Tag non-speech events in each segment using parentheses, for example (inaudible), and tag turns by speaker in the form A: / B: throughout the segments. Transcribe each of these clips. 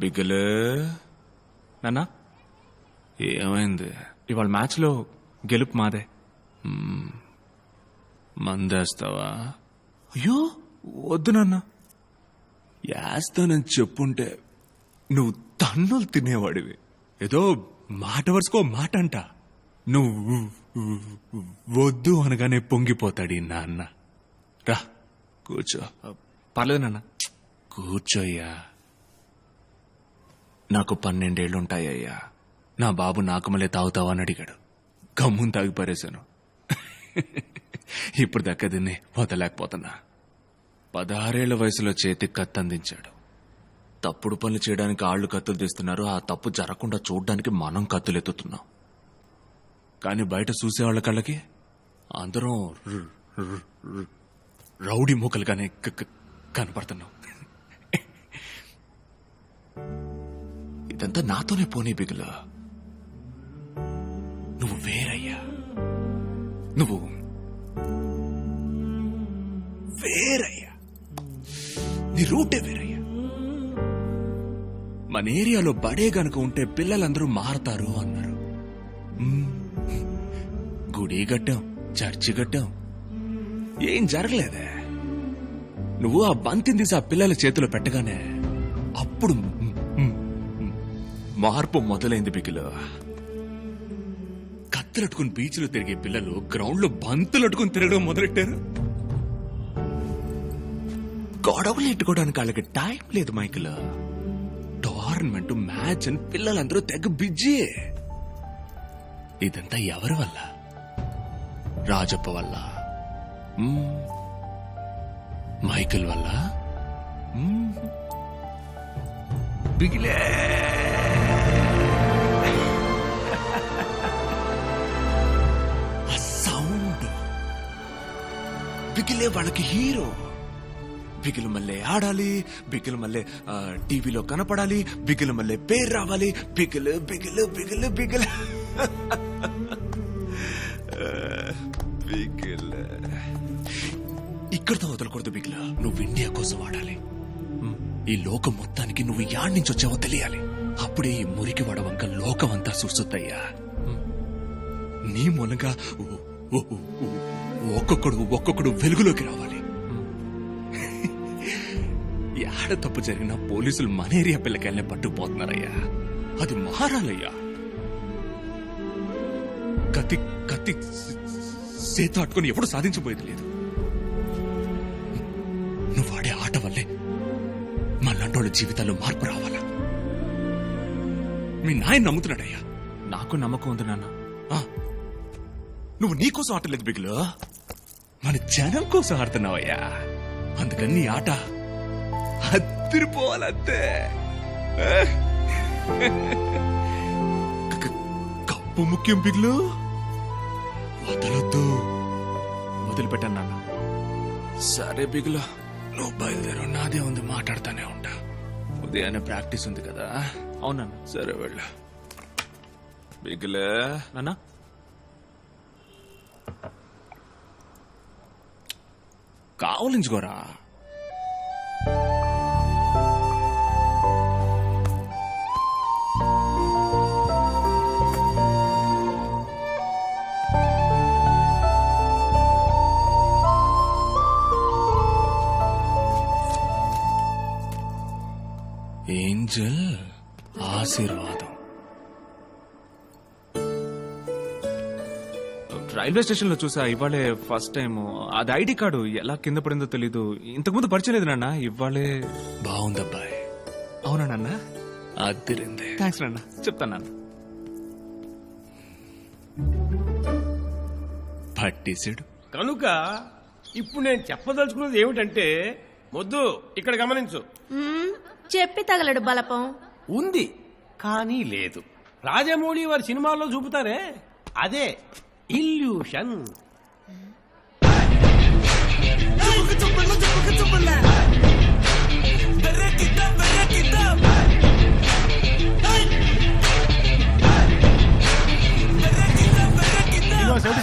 A: బిగ్గలు
B: నాన్న?
A: ఏమైంది?
B: ఇవాళ మ్యాచ్లో గెలుపు మాదే.
A: మందేస్తావా?
B: అయ్యో వద్దు నాన్న.
A: యాస్తానని చెప్పుంటే నువ్వు తన్నులు తినేవాడివి. ఏదో మాట వరుసుకో మాట అంట. నువ్వు వద్దు అనగానే పొంగిపోతాడు ఈ నాన్న. రా కూర్చో.
B: పర్లేదు నాన్న.
A: కూర్చోయ్యా. నాకు పన్నెండేళ్ళుంటాయ్యా. నా బాబు నాకు మళ్ళీ తాగుతావా అని అడిగాడు. గమ్మును తాగి పారేశాను. ఇప్పుడు దాకా దీన్ని వదలేకపోతున్నా పదహారేళ్ళ వయసులో చేతికి కత్తి అందించాడు. తప్పుడు పనులు చేయడానికి ఆళ్ళు కత్తులు తీస్తున్నారు. ఆ తప్పు జరగకుండా చూడడానికి మనం కత్తులెత్తుతున్నాం కానీ బయట చూసేవాళ్ళ కళ్ళకి అందరం రౌడీ మూకలుగానే కనపడుతున్నాం. ఇదంతా నాతోనే పోనీ బిగులు. నువ్వు వేరయ్యా. నువ్వు వేరయ్యా. నీ రూటే వేరయ్యా. మన ఏరియాలో బడే గనుక ఉంటే పిల్లలందరూ మారతారు అన్నారు. గుడి కట్టాం చర్చి కట్టాం. ఏం జరగలేదే? నువ్వు ఆ బంతిని తీసి ఆ పిల్లల చేతిలో పెట్టగానే అప్పుడు మార్పు మొదలైంది బిగులు కత్తులట్టుకుని బీచ్లో తిరిగే పిల్లలు గ్రౌండ్లో బంతులట్టుకుని తిరగడం మొదలెట్టారు? గొడవలు ఎట్టుకోవడానికి వాళ్ళకి టైం లేదు మైకిల్. టోర్నమెంట్ మ్యాచ్ అని పిల్లలందరూ తెగ బిజీ. ఇదంతా ఎవరి వల్ల? రాజప్ప వల్ల? మైకిల్ వల్ల? బిగిలే బిగిలే వాళ్ళకి హీరో. బిగిలు మళ్ళీ ఆడాలి బిగిలు మళ్ళీ టీవీలో కనపడాలి బిగిలు మళ్ళీ పేరు రావాలి బిగిలు బిగిలు బిగిలు బిగిలు. (laughs) బిగిలు. ఇక్కడితో వదలకూడదు బిగిలు. నువ్వు ఇండియా కోసం ఆడాలి. ఈ లోకం మొత్తానికి నువ్వు యాడ్ నుంచి వచ్చావో తెలియాలి. అప్పుడే ఈ మురికి వడవంక లోకం అంతా సుసుద్దయ్యా నీ మూలంగా ఓ- ఓ- ఓ- ఒక్కొక్కడు ఒక్కొక్కడు వెలుగులోకి రావాలి. ఆడ తప్పు జరిగిన పోలీసులు మన ఏరియా పిల్లకాయలనే పట్టుకుపోతున్నారయ్యా. అది మారాలయ్యా కత్తి కత్తి సేత అట్టుకుని ఎప్పుడు సాధించబోయేది లేదు. నువ్వు ఆడే ఆట వల్లే మళ్ళంటోళ్ళ జీవితాల్లో మార్పు రావాలా? మీ నాయన నమ్ముతున్నాడయ్యా.
B: నాకు నమ్మకం ఉంది నాన్న.
A: నువ్వు నీకోసం ఆటలేదు బిగులు. మన జనం కోసం ఆడుతున్నావయ్యా. అందుకని నీ ఆట అద్దరిపోవాలంతే. కప్పు ముఖ్యం బిగులు వదలొద్దు.
B: వదిలిపెట్టాను నాన్న.
A: సరే బిగులు నువ్వు బయలుదేరు నాదే ఉంది మాట్లాడుతానే ఉంటా. ఉదయాన్నే ప్రాక్టీస్ ఉంది కదా.
B: అవునన్న
A: సరే వెళ్ళు. బిగులే
B: నాన్న.
A: కావలించుకోరా. ఏంజల్ ఆశీర్వాదం.
B: రైల్వే స్టేషన్లో చూసా ఇవాళే ఫస్ట్ టైం అది ఐడి కార్డు ఎలా కింద పడిందో తెలీదు. ఇంతకుముందు పరిచయం లేదు నాన్న ఇవాళే.
A: బాగుందబ్బాయి.
B: అవునా నాన్న?
A: అద్దరింది.
B: థ్యాంక్స్ నాన్న. చెప్తాను నాన్న.
A: పట్టేసాడు.
C: కనుక ఇప్పుడు నేను చెప్పదలుచుకున్నది ఏమిటంటే మొద్దు ఇక్కడ గమనించు.
D: మ్మ్, చెప్పి తగలడు బలపం.
C: ఉంది కానీ లేదు. రాజమౌళి వారి సినిమాల్లో చూపుతారే? అదే. Illusion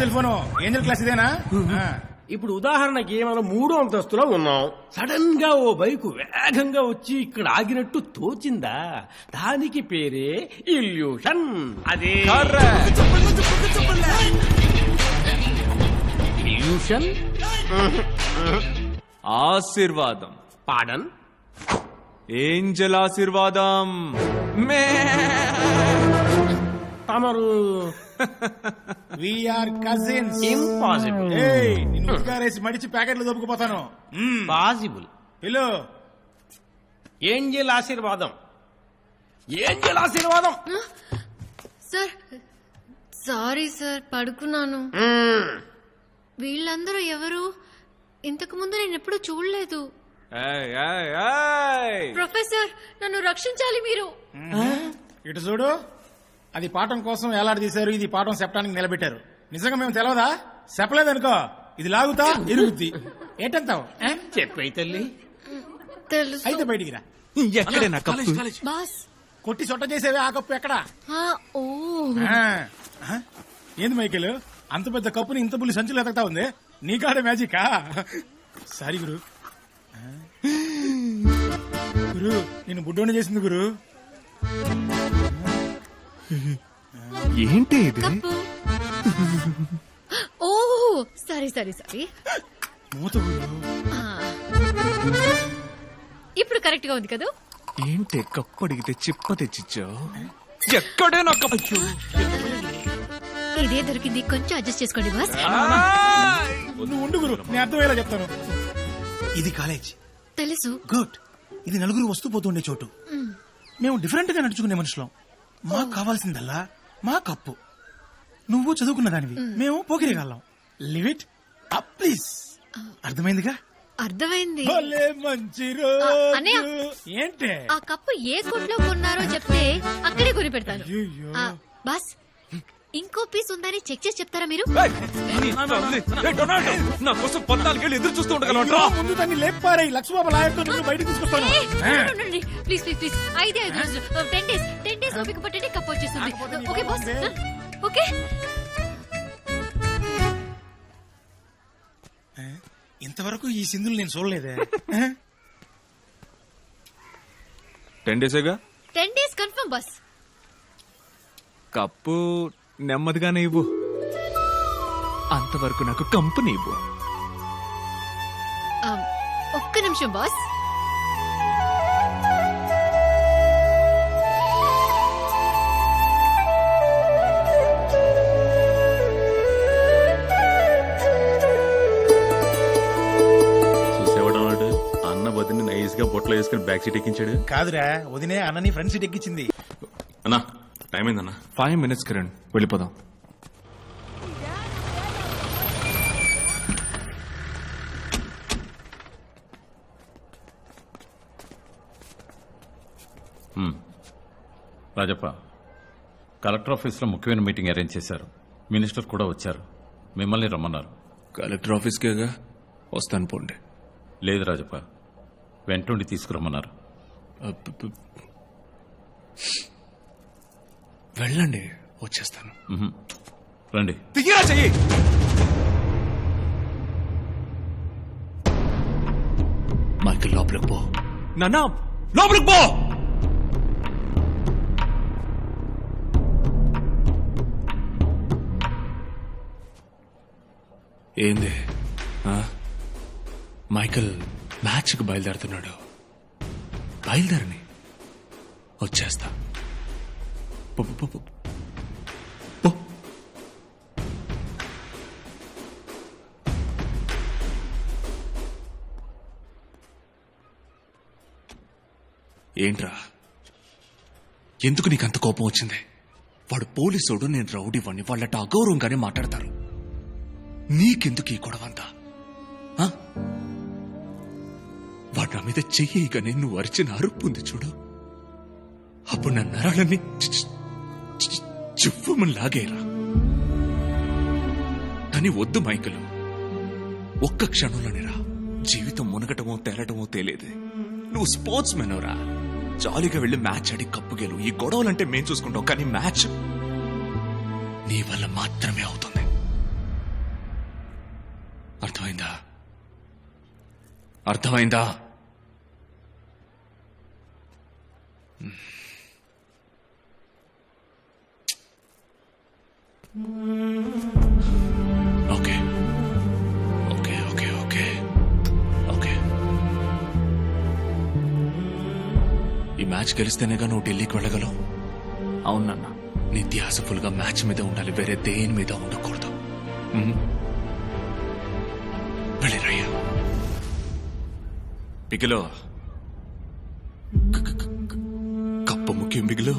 E: cell phone angel class ఇదేనా.
C: ఇప్పుడు ఉదాహరణకి మనం మూడో అంతస్తులో ఉన్నాం. సడన్గా ఓ బైకు వేగంగా వచ్చి ఇక్కడ ఆగినట్టు తోచిందా? దానికి పేరే ఇల్యూషన్. అదే. ఇల్యూషన్?
B: ఆశీర్వాదం.
C: పాడన్?
B: ఏంజల్ ఆశీర్వాదం. మే.
C: తమరు
E: వీఆర్ కజిన్స్
C: ఇంపాసిబుల్
E: నిన్ను ఉద్గారేసి మడిచి ప్యాకెట్లు దొబ్బుకుపోతాను.
C: పాసిబుల్
E: పిలు
C: ఏంజల్ ఆశీర్వాదం. ఏంజల్ ఆశీర్వాదం.
F: సార్ సారీ సార్ పడుకున్నాను. వీళ్ళందరూ ఎవరు? ఇంతకు ముందు నేను ఎప్పుడూ చూడలేదు.
B: ఏయ్, ఏయ్, ఏయ్.
F: ప్రొఫెసర్ నన్ను రక్షించాలి మీరు.
E: ఇటు చూడు. అది పాఠం కోసం ఏలాడదీశారు ఇది పాఠం చెప్పడానికి నిలబెట్టారు. నిజంగా మేము తెలవదా? చెప్పలేదనుకో ఇది లాగుతా ఇరుగుద్ది. ఏంటంటావు ఆ?
C: చెప్పే తల్లి.
F: తెలుసు.
E: అయితే బయటికి రా.
B: ఎక్కడే నా కప్పు?
F: బాస్.
E: కొట్టి సొట్ట చేసేవి ఆ కప్పు ఎక్కడా?
F: ఆ, ఓ.
E: ఆ. ఆ? ఏంది మైకేల్? అంత పెద్ద కప్పుని ఇంత పులి సంచులు ఎతకతా ఉంది. నీ కాడ మ్యాజికా? సారీ గురు. ఆ? గురు నేను బుడ్డోని చేసింది గురు. (laughs)
B: ఏంటి ఇది?
F: కప్పు. ఓ సారీ సారీ సారీ.
E: మూత గురు
F: ఆ. ఇప్పుడు కరెక్ట్గా ఉంది కదా?
B: ఏంటి కప్పు అడిగితే చిప్ప తెచ్చిచ్చావు ఎక్కడే నా కప్పు.
F: ఇదే దొరికింది. కొంచెం అడ్జస్ట్ చేసుకోండి బాస్.
E: నువ్వు ఉండు గురు. నేను అర్థమయ్యేలా చెప్తాను. ఇది కాలేజ్.
F: తెలుసు.
E: గుడ్. ఇది నలుగురు వస్తూ పోతుండే చోటు. మేము డిఫరెంట్గా నడుచుకునే మనుషులం. మాకు కావాల్సిందల్లా మా కప్పు. నువ్వు చదువుకున్న దానివి. మేము. పోకిరేగాళ్ళం లివ్ ఇట్ అప్ ప్లీజ్ అర్థమైందిగా?
F: అర్థమైంది.
E: మంచి ఏంటే?
F: ఆ కప్పు ఏ కొట్లో కొన్నారో చెప్తే అక్కడే కొని పెడతాను బాస్ ఇంకో పీస్ ఉందని చెక్ చేసి చెప్తారా మీరు?
B: నీ కోసం పద్నాలుగేళ్ళు ఎదురు చూస్తూ ఉండగలవా
E: అయ్యో, ముందు దాన్ని లేపారాయి లక్ష్మీబాబు లాయర్తో నిన్ను బయటకు తీసుకొస్తాను.
F: Please please please. ఐదే ఐదు రోజులు. టెన్ డేస్ టెన్ డేస్ ఓపిక పట్టండి కప్పు వచ్చేస్తుంది. Okay boss. ఓకే.
E: ఇంతవరకు ఈ సింధులు నేను చూడలేదే?
B: Ten డేసేగా?
F: Ten days confirm boss.
B: Cup నెమ్మదిగానే ఇవ్వు. అంతవరకు నాకు కంపెనీ ఇవ్వు.
F: ఒక్క నిమిషం బాస్.
G: చూసేవాడు అన్న వదిని నైస్గా బొట్లో వేసుకుని బ్యాక్ సీట్ ఎక్కించాడు.
E: కాదురా వదినే అన్నని ఫ్రెండ్ సీట్ ఎక్కించింది.
G: అన్నా టైం అయిందన్నా
B: ఫైవ్ మినిట్స్ కిరణ్ వెళ్ళిపోదాం.
H: రాజప్ప కలెక్టర్ ఆఫీస్లో ముఖ్యమైన మీటింగ్ అరేంజ్ చేశారు. మినిస్టర్ కూడా వచ్చారు. మిమ్మల్ని రమ్మన్నారు.
A: కలెక్టర్ ఆఫీస్కేగా? వస్తాను పోండి.
H: లేదు రాజప్ప వెంటుండి తీసుకురమ్మన్నారు.
A: వెళ్ళండి వచ్చేస్తాను.
H: రండి.
B: దిగిరా చెయ్యి!
A: మైకిల్ లోపలికి పో.
B: నాన్న లోపలికి పో!
A: ఏంది? మైకల్ మ్యాచ్కి బయలుదేరుతున్నాడు. బయలుదేరని. వచ్చేస్తా. పో, పో, పో, ఏంట్రా? ఎందుకు నీకు అంత కోపం వచ్చింది? వాడు పోలీసుడు నేను రౌడీవాణ్ణి. వాళ్ళట అగౌరవంగానే మాట్లాడతారు. నీకెందుకు ఈ గొడవంతా? ఆ? వాడు నా మీద చెయ్యగానే నువ్వు అరిచిన అరుపు ఉంది చూడు. అప్పుడు నా నరాలన్నీ చివ్వమని లాగేరా కానీ వద్దు మైకలు. ఒక్క క్షణంలోనేరా. జీవితం మునగటమో తేలటమో తేలేదే. నువ్వు స్పోర్ట్స్ మెన్ రా జాలీగా వెళ్ళి మ్యాచ్ ఆడి కప్పు గెలు. ఈ గొడవలంటే మేం చూసుకుంటాం కానీ మ్యాచ్ నీ వల్ల మాత్రమే అవుతుంది. అర్థమైందా? అర్థమైందా? Okay okay okay okay okay ఈ మ్యాచ్ గెలిస్తేనేగా నువ్వు ఢిల్లీకి వెళ్ళగలవు.
B: అవునన్నా
A: నీ ధ్యాస ఫుల్గా మ్యాచ్ మీద ఉండాలి వేరే దేని మీద ఉండకూడదు? వెళ్ళిరయ్యా పిగిలో కప్పు ముఖ్యం బిగిలో.